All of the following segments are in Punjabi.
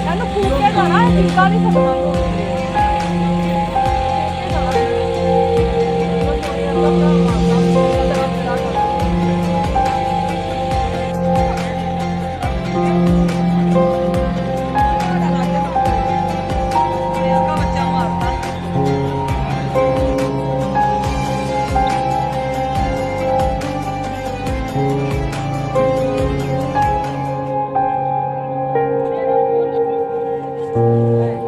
ਇਹਨੂੰ ਫੂਕ ਕੇ ਜਾਣਾ ਇਹ ਟਿੱਕਾ ਨਹੀਂ Hey.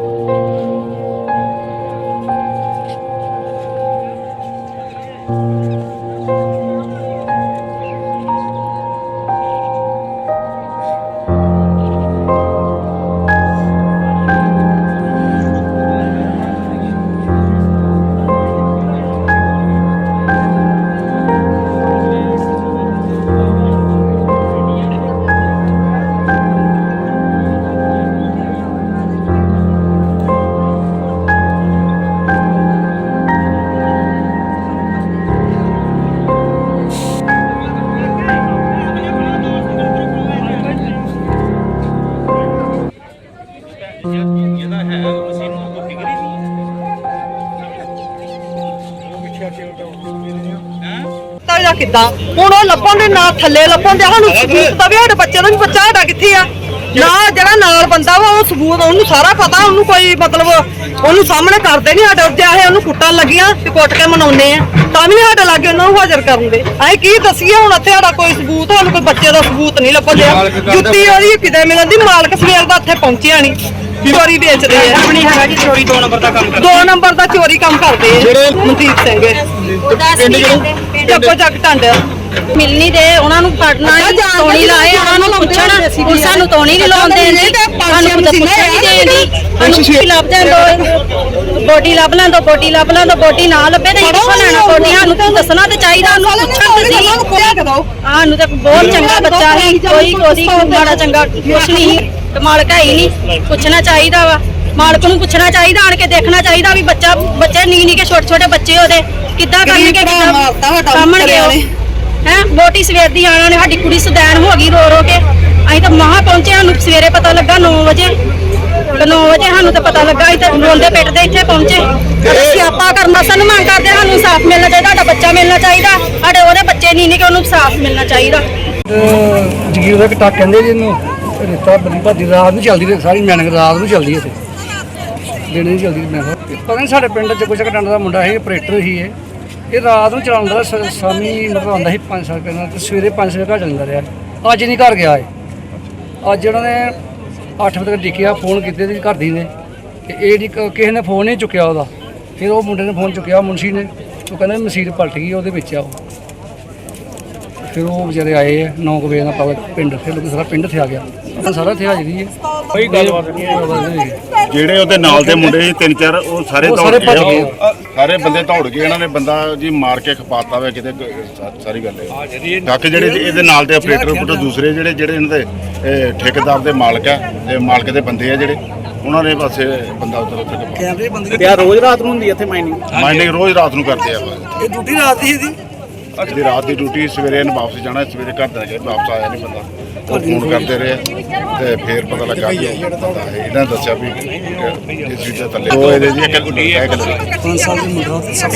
ਤਾਂ ਕਿੱਦਾਂ? ਹੁਣ ਉਹ ਲੱਭਣ ਦੇ ਨਾਲ ਥੱਲੇ ਲੱਭਣ ਦੇ ਸਾਨੂੰ ਸਬੂਤ ਤਾਂ ਵੀ ਸਾਡੇ ਬੱਚੇ ਦਾ ਵੀ ਬੱਚਾ ਸਾਡਾ ਕਿੱਥੇ ਆ? ਨਾ ਜਿਹੜਾ ਨਾਲ ਬੰਦਾ ਵਾ ਉਹ ਸਬੂਤ ਉਹਨੂੰ ਸਾਰਾ ਪਤਾ ਉਹਨੂੰ ਕੋਈ ਮਤਲਬ ਉਹਨੂੰ ਸਾਹਮਣੇ ਕਰਦੇ ਨਹੀਂ ਸਾਡੇ ਉੱਤੇ ਆਏ ਉਹਨੂੰ ਕੁੱਟਣ ਲੱਗੀਆਂ ਤੇ ਕੁੱਟ ਕੇ ਮਨਾਉਂਦੇ ਆ। ਤਾਂ ਵੀ ਸਾਡੇ ਲਾਗੇ ਉਹਨਾਂ ਨੂੰ ਹਾਜ਼ਰ ਕਰਨ ਦੇ। ਅਸੀਂ ਕੀ ਦੱਸੀਏ ਹੁਣ ਇੱਥੇ ਸਾਡਾ ਕੋਈ ਸਬੂਤ ਸਾਨੂੰ ਕੋਈ ਬੱਚੇ ਦਾ ਸਬੂਤ ਨਹੀਂ ਲੱਭਣ ਡਿਆ ਜੁੱਤੀ ਉਹਦੀ ਕਿਤੇ ਮਿਲਣ ਦੀ ਮਾਲਕ ਸਵੇਰ ਦਾ ਇੱਥੇ ਪਹੁੰਚਿਆ ਨਹੀਂ ਚੋਰੀ ਵੇਚਦੇ ਆ। ਆਪਣੀ ਹੈਗਾ ਜੀ ਚੋਰੀ 2 ਨੰਬਰ ਦਾ ਕੰਮ ਕਰ ਦੋ ਨੰਬਰ ਦਾ ਚੋਰੀ ਕੰਮ ਕਰਦੇ ਆ। ਮਨਦੀਪ ਸਿੰਘ ਪਿੰਡ ਜਿਹੜੇ ਚੱਕੋ ਚੱਕ ਟੰਡ ਮਿਲਣੀ ਦੇ ਉਹਨਾਂ ਨੂੰ ਫੜਨਾ ਹੀ ਤੋਣੀ ਲਾਏ ਉਹਨਾਂ ਨੂੰ ਪੁੱਛਣ ਹੁਣ ਸਾਨੂੰ ਤੋਣੀ ਨਹੀਂ ਲਾਉਂਦੇ ਨੇ ਸਾਨੂੰ ਪੁੱਛਣ ਨਹੀਂ ਦੇਂਦੀ ਸਾਨੂੰ ਕੀ ਲੱਭਦੇ ਦੋ ਬੋਡੀ ਲੱਭ ਲਾਂ ਦੋ ਬੋਡੀ ਲੱਭ ਲਾਂ ਦੋ ਬੋਡੀ ਨਾ ਲੱਭੇ ਤੇ ਕਿੱਥੋਂ ਲੈਣਾ ਬੋਡੀ ਸਾਨੂੰ ਤਾਂ ਦੱਸਣਾ ਤੇ ਚਾਹੀਦਾ ਉਹਨੂੰ ਪੁੱਛਣ ਤੇ ਸਹੀ ਸਾਨੂੰ ਤਾਂ ਬਹੁਤ ਚੰਗਾ ਬੱਚਾ ਹੈ ਕੋਈ ਕੋਈ ਮਾੜਾ ਚੰਗਾ ਕੁਛ ਨਹੀਂ ਤੇ ਮਾਲਕ ਹੈ ਹੀ ਨਹੀਂ ਪੁੱਛਣਾ ਚਾਹੀਦਾ ਵਾ। ਮਾਲਕ ਨੂੰ ਪੁੱਛਣਾ ਚਾਹੀਦਾ ਆਣ ਕੇ ਦੇਖਣਾ ਚਾਹੀਦਾ ਵੀ ਬੱਚਾ ਬੱਚੇ ਨੀ ਨੀ ਕੇ ਛੋਟੇ ਛੋਟੇ ਬੱਚੇ ਉਹਦੇ ਕਿੱਦਾਂ ਕਰਨਗੇ ਕਿੱਦਾਂ ਸਾਹਮਣੇ ਹੈ? ਬੋਟੀ ਸਵੇਰ ਦੀ ਆਣਾ ਨੇ ਸਾਡੀ ਕੁੜੀ ਸਦੈਣ ਹੋ ਗਈ ਰੋ ਰੋ ਕੇ। ਅਸੀਂ ਤਾਂ ਮਹਾ ਪਹੁੰਚੇ ਸਾਨੂੰ ਸਵੇਰੇ ਪਤਾ ਲੱਗਾ 9 ਵਜੇ। 9 ਵਜੇ ਸਾਨੂੰ ਤਾਂ ਪਤਾ ਲੱਗਾ, ਅਸੀਂ ਤਾਂ ਰੋਂਦੇ ਪਿੱਟਦੇ ਇੱਥੇ ਪਹੁੰਚੇ। ਅਸੀਂ ਸਿਆਪਾ ਕਰਨਾ ਸਾਨੂੰ ਮੰਗ ਕਰਦੇ ਸਾਨੂੰ ਇਨਸਾਫ ਮਿਲਣਾ ਚਾਹੀਦਾ, ਸਾਡਾ ਬੱਚਾ ਮਿਲਣਾ ਚਾਹੀਦਾ। ਸਾਡੇ ਉਹਦੇ ਬੱਚੇ ਨਹੀਂ ਨੇ ਕਿ ਉਹਨੂੰ ਇਨਸਾਫ ਮਿਲਣਾ ਚਾਹੀਦਾ। ਜਗੀਰ ਦਾ ਕਟਾ ਕਹਿੰਦੇ ਜੀ ਰੇਤਾ ਬੜੀ ਭਾਦੀ ਰਾਤ ਨੂੰ ਚੱਲਦੀ ਸਾਰੀ ਮੈਨਿੰਗ ਰਾਤ ਨੂੰ ਚੱਲਦੀ ਇੱਥੇ। ਦਿਨੇ ਚੱਲਦੀ, ਮੈਂ ਪਤਾ ਨਹੀਂ ਸਾਡੇ ਪਿੰਡ ਚ ਕੁਛ ਕਟੰਡ ਦਾ ਮੁੰਡਾ ਸੀ ਆਪਰੇਟਰ ਸੀ ਇਹ। ਇਹ ਰਾਤ ਨੂੰ ਚਲਾਉਂਦਾ, ਸ- ਸ਼ਾਮੀ ਮਤਲਬ ਆਉਂਦਾ ਸੀ 5 ਸਾਲ ਪਹਿਲਾਂ ਤੇ ਸਵੇਰੇ 5 ਵਜੇ ਘਰ ਜਾਂਦਾ ਰਿਹਾ। ਅੱਜ ਨਹੀਂ ਘਰ ਗਿਆ ਇਹ। ਅੱਜ ਉਹਨਾਂ ਨੇ 8 ਵਜੇ ਤੱਕ ਦੇਖਿਆ, ਫੋਨ ਕੀਤੇ ਤੇ ਘਰ ਦੀ ਨੇ। ਤੇ ਇਹ ਜੀ ਕਿਸੇ ਨੇ ਫੋਨ ਨਹੀਂ ਚੁੱਕਿਆ ਉਹਦਾ। ਫਿਰ ਉਹ ਮੁੰਡੇ ਨੇ ਫੋਨ ਚੁੱਕਿਆ, ਮੁਨਸ਼ੀ ਨੇ। ਉਹ ਕਹਿੰਦਾ ਮਸੀਰ ਪਲਟ ਗਈ, ਉਹਦੇ ਵਿੱਚ ਆ ਉਹ। ਫਿਰ ਉਹ ਵਿਚਾਰੇ ਆਏ ਆ 9 ਵਜੇ ਨਾਲ ਪਤਾ ਪਿੰਡ, ਫਿਰ ਲੋਕ ਸਾਰਾ ਪਿੰਡ ਇੱਥੇ ਆ ਗਿਆ। ਸਾਰਾ ਇੱਥੇ ਹਾਜ਼ਰੀ ਹੈ ਕੋਈ ਗੱਲਬਾਤ ਨਹੀਂ ਜਿਹੜੇ ਉਹਦੇ ਨਾਲ ਦੇ ਮੁੰਡੇ ਸੀ ਤਿੰਨ ਚਾਰ ਉਹ ਸਾਰੇ ਦੌੜ ਸਾਰੇ ਗਏ। ਉਹ। ਸਾਰੇ ਬੰਦੇ ਦੌੜ ਗਏ ਇਹਨਾਂ ਨੇ ਬੰਦਾ ਜੀ ਮਾਰ ਕੇ ਖਪਾਤਾ ਵੇ ਕਿਤੇ ਗ- ਸਾ- ਸਾਰੀ ਗੱਲ ਹੈ। ਬਾਕੀ ਜਿਹੜੇ ਇਹਦੇ ਨਾਲ ਦੇ ਆਪਰੇਟਰ ਪੁੱਟ ਦੂਸਰੇ ਜਿਹੜੇ ਜਿਹੜੇ ਇਹਨਾਂ ਦੇ ਇਹ, ਠੇਕੇਦਾਰ ਦੇ ਮਾਲਕ ਆ ਤੇ ਮਾਲਕ ਦੇ ਬੰਦੇ ਆ ਜਿਹੜੇ ਉਹਨਾਂ ਨੇ ਬਸ ਇਹ ਬੰਦਾ ਉੱਧਰ ਉੱਧਰ ਕੈਮਰੇ ਬੰਦੇ ਤੇ ਆ ਰੋਜ਼ ਰਾਤ ਨੂੰ ਹੁੰਦੀ ਇੱਥੇ ਮਾਈਨਿੰਗ ਮਾਈਨਿੰਗ ਰੋਜ਼ ਰਾਤ ਨੂੰ ਕਰਦੇ ਆ। ਇਹ ਡਿਊਟੀ ਰਾਤ ਦੀ ਇਹਦੀ? ਇਹਦੀ ਰਾਤ ਦੀ ਡਿਊਟੀ ਸਵੇਰੇ ਇਹਨੇ ਵਾਪਸ ਜਾਣਾ ਸਵੇਰੇ ਘਰ ਦਾ ਗਿਆ ਵਾਪਸ ਆਇਆ ਨਹੀਂ ਬੰਦਾ ਉਹ ਫੋਨ ਕਰਦੇ ਰਹੇ ਤੇ ਫੇਰ ਪਤਾ ਲੱਗਾ ਕਿ ਇਹਨਾਂ ਦੱਸਿਆ ਵੀ ਇਸ ਚੀਜ਼ ਦੇ ਥੱਲੇ। ਉਹ ਇਹਦੇ ਜੀ ਇੱਕ ਗੁੱਡੀ ਹੈ ਗੱਲ 5 ਸਾਲ ਦੀ ਮੁੰਡਾ ਤੇ ਸਭ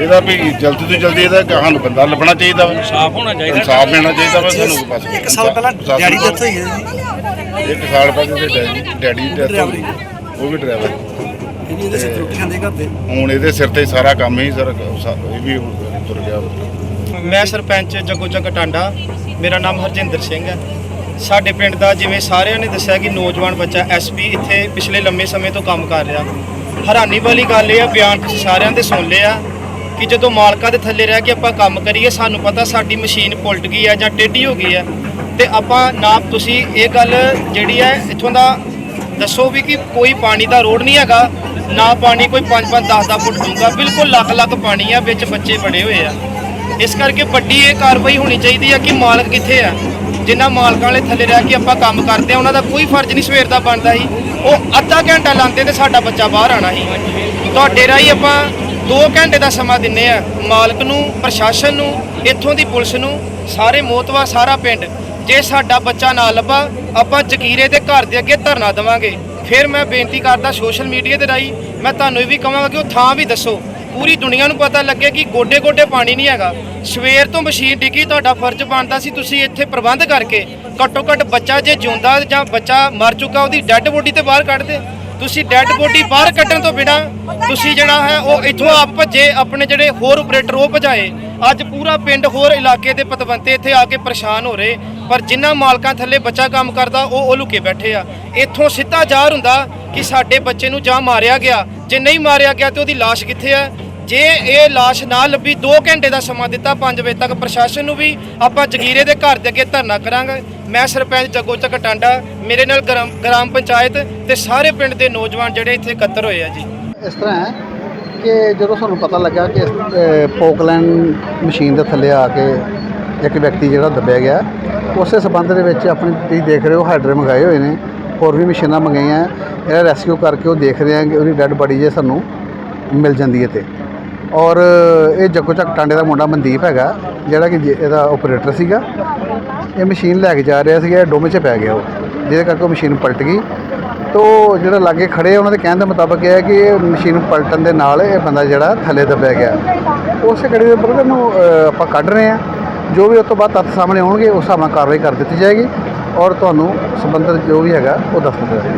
ਇਹਦਾ ਵੀ ਜਲਦੀ ਤੋਂ ਜਲਦੀ ਇਹਦਾ ਸਾਨੂੰ ਬੰਦਾ ਲੱਭਣਾ ਚਾਹੀਦਾ ਵਾ। ਇਨਸਾਫ ਹੋਣਾ ਚਾਹੀਦਾ। ਇਨਸਾਫ ਮਿਲਣਾ ਚਾਹੀਦਾ ਵਾ ਸਾਨੂੰ ਬਸ ਇੱਕ ਸਾਲ ਪਹਿਲਾਂ ਡੈਡੀ ਦੀ ਡੈਥ ਹੋਈ ਹੈ ਜੀ। ਇੱਕ ਸਾਲ ਪਹਿਲਾਂ ਡੈਡੀ death ਹੋਈ। ਉਹ ਵੀ ਡਰਾਈਵਰ। ਇਹ ਵੀ ਇਹਦੇ ਸਿਰ ਰੋਟੀ ਖਾਂਦੇ ਘਰ ਦੇ ਹੁਣ ਇਹਦੇ ਸਿਰ ਤੇ ਸਾਰਾ ਕੰਮ ਹੀ ਸਰ ਇਹ ਵੀ ਹੁਣ ਤੁਰ ਗਿਆ। ਮੈਂ ਸਰਪੰਚ ਜੱਗੋ ਜੱਗ ਟਾਂਡਾ ਮੇਰਾ ਨਾਮ ਹਰਜਿੰਦਰ ਸਿੰਘ ਹੈ। ਸਾਡੇ ਪਿੰਡ ਦਾ ਜਿਵੇਂ ਸਾਰਿਆਂ ਨੇ ਦੱਸਿਆ ਕਿ ਨੌਜਵਾਨ ਬੱਚਾ ਐਸਪੀ ਇੱਥੇ ਪਿਛਲੇ ਲੰਮੇ ਸਮੇਂ ਤੋਂ ਕੰਮ ਕਰ ਰਿਹਾ। ਹੈਰਾਨੀ ਵਾਲੀ ਗੱਲ ਇਹ ਆ ਬਿਆਨ ਤੁਸੀਂ ਸਾਰਿਆਂ ਦੇ ਸੁਣ ਲਿਆ ਕਿ ਜਦੋਂ ਮਾਲਕਾਂ ਦੇ ਥੱਲੇ ਰਹਿ ਕੇ ਆਪਾਂ ਕੰਮ ਕਰੀਏ ਸਾਨੂੰ ਪਤਾ ਸਾਡੀ ਮਸ਼ੀਨ ਪੁਲਟ ਗਈ ਹੈ ਜਾਂ ਟੇਢੀ ਹੋ ਗਈ ਹੈ। ਤੇ ਆਪਾਂ ਨਾ ਤੁਸੀਂ ਇਹ ਗੱਲ ਜਿਹੜੀ ਹੈ ਇੱਥੋਂ ਦਾ ਦੱਸੋ ਵੀ ਕਿ ਕੋਈ ਪਾਣੀ ਦਾ ਰੋਡ ਨਹੀਂ ਹੈਗਾ ਨਾ ਪਾਣੀ, ਕੋਈ 5-5 10-10 ਫੁੱਟ ਡੂੰਘਾ, ਬਿਲਕੁਲ ਲੱਖ-ਲੱਖ ਪਾਣੀ ਆ, ਵਿੱਚ ਬੱਚੇ ਬੜੇ ਹੋਏ ਆ। ਇਸ ਕਰਕੇ ਵੱਡੀ ਇਹ ਕਾਰਵਾਈ ਹੋਣੀ ਚਾਹੀਦੀ ਆ ਕਿ ਮਾਲਕ ਕਿੱਥੇ ਆ? ਜਿਨ੍ਹਾਂ ਮਾਲਕਾਂ ਵਾਲੇ ਥੱਲੇ ਰਹਿ ਕੇ ਆਪਾਂ ਕੰਮ ਕਰਦੇ ਆ, ਉਹਨਾਂ ਦਾ ਕੋਈ ਫਰਜ਼ ਨਹੀਂ ਸਵੇਰ ਦਾ ਬਣਦਾ ਸੀ। ਉਹ ਅੱਧਾ ਘੰਟਾ ਲਾਉਂਦੇ ਤੇ ਸਾਡਾ ਬੱਚਾ ਬਾਹਰ ਆਣਾ ਸੀ। ਤੁਹਾਡੇ ਰਾਹੀਂ ਆਪਾਂ 2 ਘੰਟੇ ਦਾ ਸਮਾਂ ਦਿੰਨੇ ਆ, ਮਾਲਕ ਨੂੰ, ਪ੍ਰਸ਼ਾਸਨ ਨੂੰ, ਇੱਥੋਂ ਦੀ ਪੁਲਿਸ ਨੂੰ, ਸਾਰੇ ਮੋਤਵਾ, ਸਾਰਾ ਪਿੰਡ। ਜੇ ਸਾਡਾ ਬੱਚਾ ਨਾ ਲੱਭਾ, ਆਪਾਂ ਜਕੀਰੇ ਦੇ ਘਰ ਦੇ ਅੱਗੇ ਧਰਨਾ ਦੇਵਾਂਗੇ। ਫਿਰ ਮੈਂ ਬੇਨਤੀ ਕਰਦਾ ਸੋਸ਼ਲ ਮੀਡੀਆ ਦੇ ਰਾਹੀਂ ਮੈਂ ਤੁਹਾਨੂੰ ਇਹ ਵੀ ਕਹਾਂਗਾ ਕਿ ਉਹ ਥਾਂ ਵੀ ਦੱਸੋ। ਪੂਰੀ ਦੁਨੀਆ ਨੂੰ ਪਤਾ ਲੱਗੇ ਕਿ ਗੋਡੇ ਗੋਡੇ ਪਾਣੀ ਨਹੀਂ ਹੈਗਾ। ਸਵੇਰ ਤੋਂ ਮਸ਼ੀਨ ਡਿੱਗੀ, ਤੁਹਾਡਾ ਫਰਜ਼ ਬਣਦਾ ਸੀ ਤੁਸੀਂ ਇੱਥੇ ਪ੍ਰਬੰਧ ਕਰਕੇ ਘੱਟੋ ਘੱਟ ਬੱਚਾ ਜੇ ਜਿਉਂਦਾ ਜਾਂ ਬੱਚਾ ਮਰ ਚੁੱਕਾ, ਉਹਦੀ ਡੈੱਡ ਬੋਡੀ ਤੇ ਬਾਹਰ ਕੱਢਦੇ ਤੁਸੀਂ ਡੈੱਡ ਬੋਡੀ ਬਾਹਰ ਕੱਢਣ ਤੋਂ ਬਿਨਾ ਤੁਸੀਂ ਜਿਹੜਾ ਹੈ, ਉਹ ਇੱਥੋਂ ਆਪ ਭੱਜੇ, ਆਪਣੇ ਜਿਹੜੇ ਹੋਰ ਆਪਰੇਟਰ ਉਹ ਭਜਾਏ। ਅੱਜ ਪੂਰਾ ਪਿੰਡ ਹੋਰ ਇਲਾਕੇ ਦੇ ਪਤਵੰਤੇ ਇੱਥੇ ਆ ਕੇ ਪਰੇਸ਼ਾਨ ਹੋ ਰਹੇ, ਪਰ ਜਿਨ੍ਹਾਂ ਮਾਲਕਾਂ ਥੱਲੇ ਬੱਚਾ ਕੰਮ ਕਰਦਾ, ਉਹ ਉਹ ਲੁਕੇ ਬੈਠੇ ਆ। ਇੱਥੋਂ ਸਿੱਧਾ ਜ਼ਾਹਰ ਹੁੰਦਾ ਕਿ ਸਾਡੇ ਬੱਚੇ ਨੂੰ ਜਾਂ ਮਾਰਿਆ ਗਿਆ, ਜੇ ਨਹੀਂ ਮਾਰਿਆ ਗਿਆ ਤੇ ਉਹਦੀ ਲਾਸ਼ ਕਿੱਥੇ ਆ? ਜੇ ਇਹ ਲਾਸ਼ ਨਾ ਲੱਭੀ 2 ਘੰਟੇ ਦਾ ਸਮਾਂ ਦਿੱਤਾ 5 ਵਜੇ ਤੱਕ ਪ੍ਰਸ਼ਾਸਨ ਨੂੰ ਵੀ, ਆਪਾਂ ਜਗੀਰੇ ਦੇ ਘਰ ਦੇ ਅੱਗੇ ਧਰਨਾ ਕਰਾਂਗੇ। ਮੈਂ ਸਰਪੰਚ ਜੱਗੋ ਚੱਕ ਟਾਂਡਾ, ਮੇਰੇ ਨਾਲ ਗ੍ਰਾਮ ਗ੍ਰਾਮ ਪੰਚਾਇਤ ਤੇ ਸਾਰੇ ਪਿੰਡ ਦੇ ਨੌਜਵਾਨ ਜਿਹੜੇ ਇੱਥੇ ਇਕੱਤਰ ਹੋਏ ਆ ਜੀ। ਇਸ ਤਰ੍ਹਾਂ ਹੈ ਕਿ ਜਦੋਂ ਸਾਨੂੰ ਪਤਾ ਲੱਗਾ ਕਿ ਅਹ, ਪੋਕਲੈਂਡ ਮਸ਼ੀਨ ਦੇ ਥੱਲੇ ਆ ਕੇ ਇੱਕ ਵਿਅਕਤੀ ਜਿਹੜਾ ਦੱਬਿਆ ਗਿਆ ਉਸੇ ਸਬੰਧ ਦੇ ਵਿੱਚ ਆਪਣੀ ਤੁਸੀਂ ਦੇਖ ਰਹੇ ਹੋ ਹਾਈਡਰੇ ਮੰਗਾਏ ਹੋਏ ਨੇ ਹੋਰ ਵੀ ਮਸ਼ੀਨਾਂ ਮੰਗਾਈਆਂ ਇਹਦਾ ਰੈਸਕਿਊ ਕਰਕੇ ਉਹ ਦੇਖ ਰਹੇ ਆ ਕਿ ਉਹਦੀ ਡੈੱਡ ਬੋਡੀ ਜੇ ਸਾਨੂੰ ਮਿਲ ਜਾਂਦੀ ਹੈ ਤੇ ਔਰ ਇਹ ਜੱਗੋ ਚੱਕ ਟਾਂਡੇ ਦਾ ਮੁੰਡਾ ਮਨਦੀਪ ਹੈਗਾ ਜਿਹੜਾ ਕਿ ਜੇ- ਇਹਦਾ ਆਪਰੇਟਰ ਸੀਗਾ। ਇਹ ਮਸ਼ੀਨ ਲੈ ਕੇ ਜਾ ਰਿਹਾ ਸੀਗਾ ਡੋਮੇ 'ਚ ਪੈ ਗਿਆ ਉਹ ਜਿਹਦੇ ਕਰਕੇ ਉਹ ਮਸ਼ੀਨ ਪਲਟ ਗਈ। ਤੋ ਜਿਹੜਾ ਲਾਗੇ ਖੜੇ ਉਹਨਾਂ ਦੇ ਕਹਿਣ ਦੇ ਮੁਤਾਬਕ ਇਹ ਹੈ ਕਿ ਇਹ ਮਸ਼ੀਨ ਪਲਟਣ ਦੇ ਨਾਲ ਇਹ ਬੰਦਾ ਜਿਹੜਾ ਥੱਲੇ ਦੱਬਿਆ ਗਿਆ। ਉਸੇ ਕੜੀ ਦੇ ਉੱਪਰ ਨੂੰ ਆਪਾਂ ਕੱਢ ਰਹੇ ਹਾਂ। ਜੋ ਵੀ ਉਸ ਤੋਂ ਬਾਅਦ ਤੱਥ ਸਾਹਮਣੇ ਆਉਣਗੇ, ਉਸ ਹਿਸਾਬ ਨਾਲ ਕਾਰਵਾਈ ਕਰ ਦਿੱਤੀ ਜਾਏਗੀ। ਔਰ ਤੁਹਾਨੂੰ ਸੰਬੰਧਿਤ ਜੋ ਵੀ ਹੈਗਾ, ਉਹ ਦੱਸ ਦਿੱਤਾ ਜਾਏਗਾ।